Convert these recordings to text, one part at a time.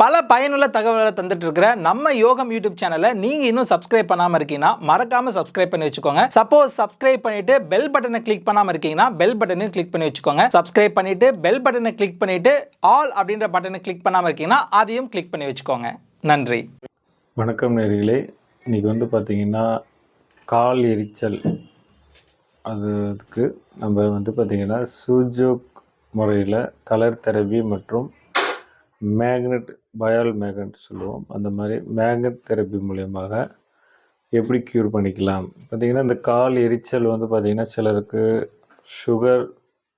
பல பயனுள்ள தகவல்களை தந்துட்டு இருக்கிற நம்ம யோகம் யூடியூப் சேனலை நீங்க இன்னும் சப்ஸ்கிரைப் பண்ணாம இருக்கீங்கன்னா மறக்காம சப்ஸ்கிரைப் பண்ணி வச்சுக்கோங்க. சப்போஸ் சப்ஸ்கிரைப் பண்ணிட்டு பெல் பட்டனை கிளிக் பண்ணாம இருக்கீங்கன்னா பெல் பட்டனையும் கிளிக் பண்ணி வச்சுக்கோங்க. சப்ஸ்கிரைப் பண்ணிட்டு பெல் பட்டனை கிளிக் பண்ணிட்டு ஆல் அப்படின்ற பட்டனை கிளிக் பண்ணாம இருக்கீங்கன்னா அதையும் கிளிக் பண்ணி வச்சுக்கோங்க. நன்றி. வணக்கம் நேர்களே. இன்றைக்கி வந்து பார்த்திங்கன்னா கால் எரிச்சல். அதுக்கு நம்ம வந்து பார்த்திங்கன்னா சூஜோக் முறையில் கலர் தெரபி மற்றும் மேக்னெட் பயால் மேக்னெட் சொல்லுவோம். அந்த மாதிரி மேக்னெட் தெரபி மூலியமாக எப்படி க்யூர் பண்ணிக்கலாம்? பார்த்திங்கன்னா இந்த கால் எரிச்சல் வந்து பார்த்திங்கன்னா சிலருக்கு சுகர்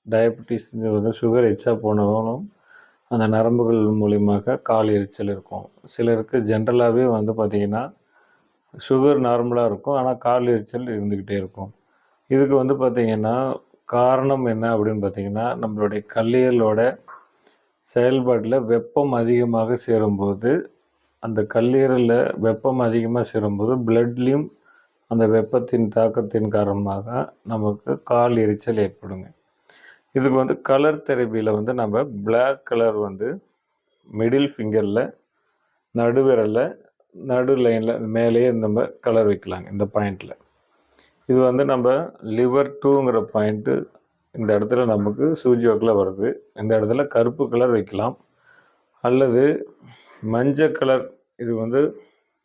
டயபெட்டிஸ் வந்து சுகர் எச்சா போனவனும் அந்த நரம்புகள் மூலியமாக கால் எரிச்சல் இருக்கும். சிலருக்கு ஜென்ரலாகவே வந்து பார்த்திங்கன்னா சுகர் நார்மலாக இருக்கும். ஆனால் கால் எரிச்சல் இருந்துக்கிட்டே இருக்கும். இதுக்கு வந்து பார்த்திங்கன்னா காரணம் என்ன அப்படின்னு பார்த்திங்கன்னா நம்மளுடைய கல்லீரலோட செயல்பாட்டில் வெப்பம் அதிகமாக சேரும்போது அந்த கல்லீரலில் வெப்பம் அதிகமாக சேரும்போது பிளட்லேயும் அந்த வெப்பத்தின் தாக்கத்தின் காரணமாக நமக்கு கால் எரிச்சல் ஏற்படுங்க. இதுக்கு வந்து கலர் தெரபியில் வந்து நம்ம பிளாக் கலர் வந்து மிடில் ஃபிங்கரில் நடுவிரலில் நடு லைனில் மேலேயே நம்ம கலர் வைக்கலாங்க இந்த பாயிண்டில் இது வந்து நம்ம லிவர் டூங்கிற பாயிண்ட்டு இந்த இடத்துல நமக்கு சூஜியோக்கில் வருது. இந்த இடத்துல கருப்பு கலர் வைக்கலாம். அல்லது மஞ்சள் கலர் இது வந்து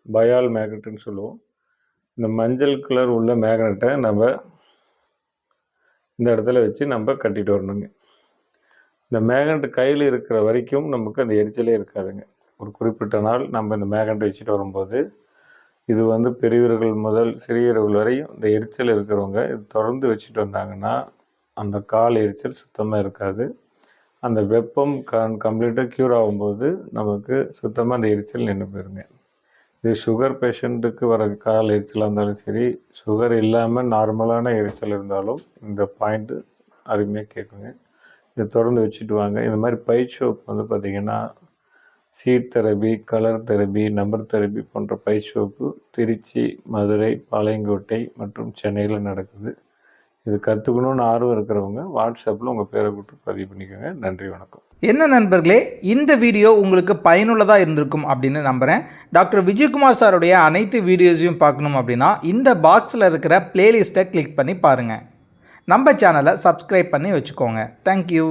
பயால் மேக்னெட்டுன்னு சொல்லுவோம். இந்த மஞ்சள் கலர் உள்ள மேக்னெட்டை நம்ம இந்த இடத்துல வச்சு நம்ம கட்டிட்டு வரணுங்க. இந்த மேக்னெட் கையில் இருக்கிற வரைக்கும் நமக்கு அந்த எரிச்சலே இருக்காதுங்க. ஒரு குறிப்பிட்ட நாள் நம்ம இந்த மேக்னெட் வச்சுட்டு வரும்போது இது வந்து பெரியவர்கள் முதல் சிறியவர்கள் வரையும் இந்த எரிச்சல் இருக்கிறவங்க இது தொடர்ந்து வச்சுட்டு வந்தாங்கன்னா அந்த கால் எரிச்சல் சுத்தமாக இருக்காது. அந்த வெப்பம் க கம்ப்ளீட்டாக க்யூர் ஆகும்போது நமக்கு சுத்தமாக அந்த எரிச்சல் நின்று போயிருங்க. இது சுகர் பேஷண்ட்டுக்கு வர கால் எரிச்சலாக இருந்தாலும் சரி சுகர் இல்லாமல் நார்மலான எரிச்சல் இருந்தாலும் இந்த பாயிண்ட்டு அருமையாக கேட்குங்க. இதை தொடர்ந்து வச்சுட்டு வாங்க. இந்த மாதிரி பை ஷோப் வந்து பார்த்திங்கன்னா seed therapy colour therapy number therapy போன்ற பை ஷோப்பு திருச்சி மதுரை பாளையங்கோட்டை மற்றும் சென்னையில் நடக்குது. இது கற்றுக்கணுன்னு ஆர்வம் இருக்கிறவங்க வாட்ஸ்அப்பில் உங்கள் பேரை கூப்பிட்டு பதிவு பண்ணிக்கோங்க. நன்றி வணக்கம். என்ன நண்பர்களே இந்த வீடியோ உங்களுக்கு பயனுள்ளதாக இருந்திருக்கும் அப்படின்னு நம்புகிறேன் டாக்டர் விஜயகுமார் சாருடைய அனைத்து வீடியோஸையும் பார்க்கணும் அப்படின்னா இந்த பாக்ஸில் இருக்கிற பிளேலிஸ்ட்டை கிளிக் பண்ணி பாருங்கள் நம்ம சேனலை சப்ஸ்கிரைப் பண்ணி வச்சுக்கோங்க. தேங்க்யூ